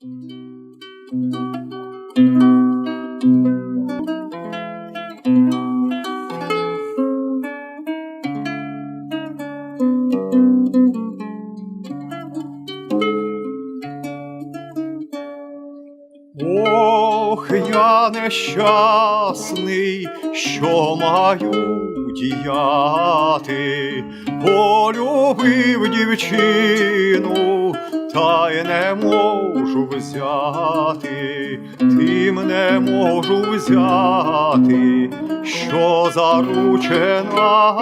Ох, я нещасний, що маю діяти, полюбив дівчину, та й не можу взяти, тим не можу взяти, що заручена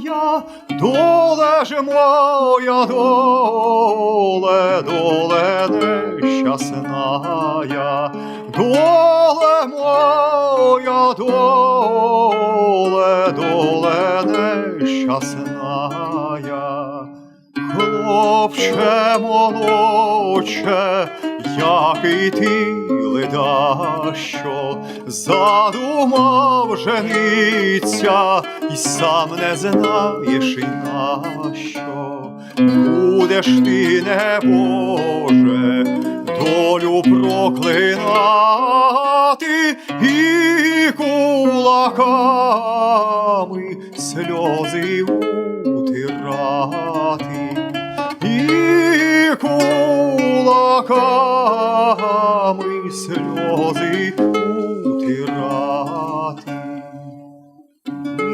я, доле ж моя доле, доле нещасная, доле моя доле, доле нещасная. Хлопче молодче, який ти леда, що задумав жениться, і сам не знаєш і нащо. Будеш ти, небоже, долю проклинати і кулаками сльози утирати, кулаками сльози утирати.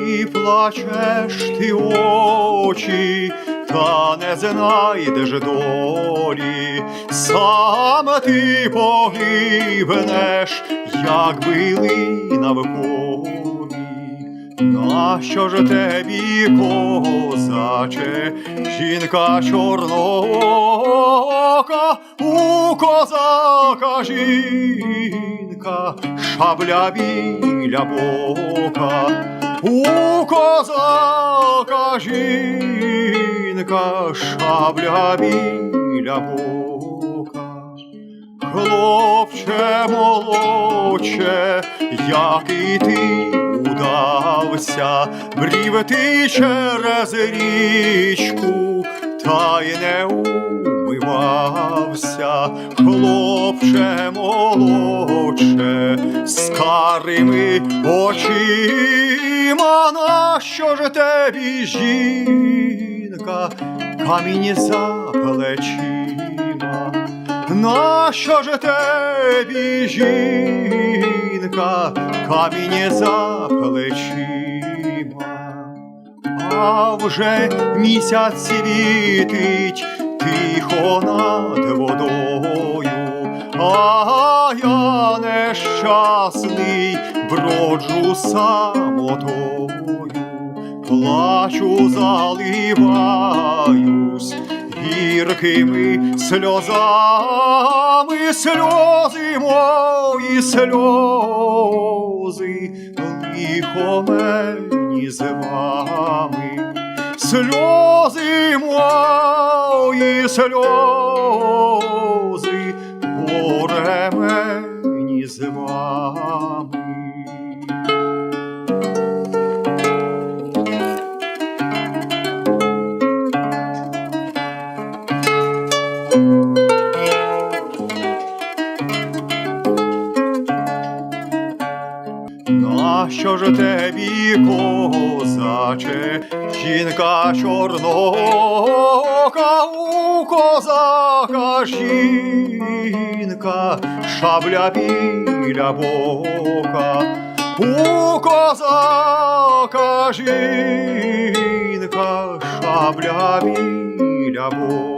І плачеш ти очі, та не знайдеш долі, сам ти погибнеш, як билина в полі. Нащо ж тобі, козаче, жінка чорноока, у козака жінка, шабля біля бока, у козака жінка, шабля біля бока. Хлопче молодче, який ти удався, брів ти через річку, та й не умивався, хлопче молодче, з карими очима, нащо ж тобі жінка, камінь за плечима? Нащо ж тобі жінка, камінь за плечима? А вже місяць світить тихо над водою, а я нещасний броджу самотою, плачу, заливаюсь гіркими сльозами, сльози мої сльози, сльози мої сльози, горе мені з вами. Нащо ж тобі, козаче, жінка чорнока, у козака жінка, шабля біля бока, у козака жінка, шабля біля бока.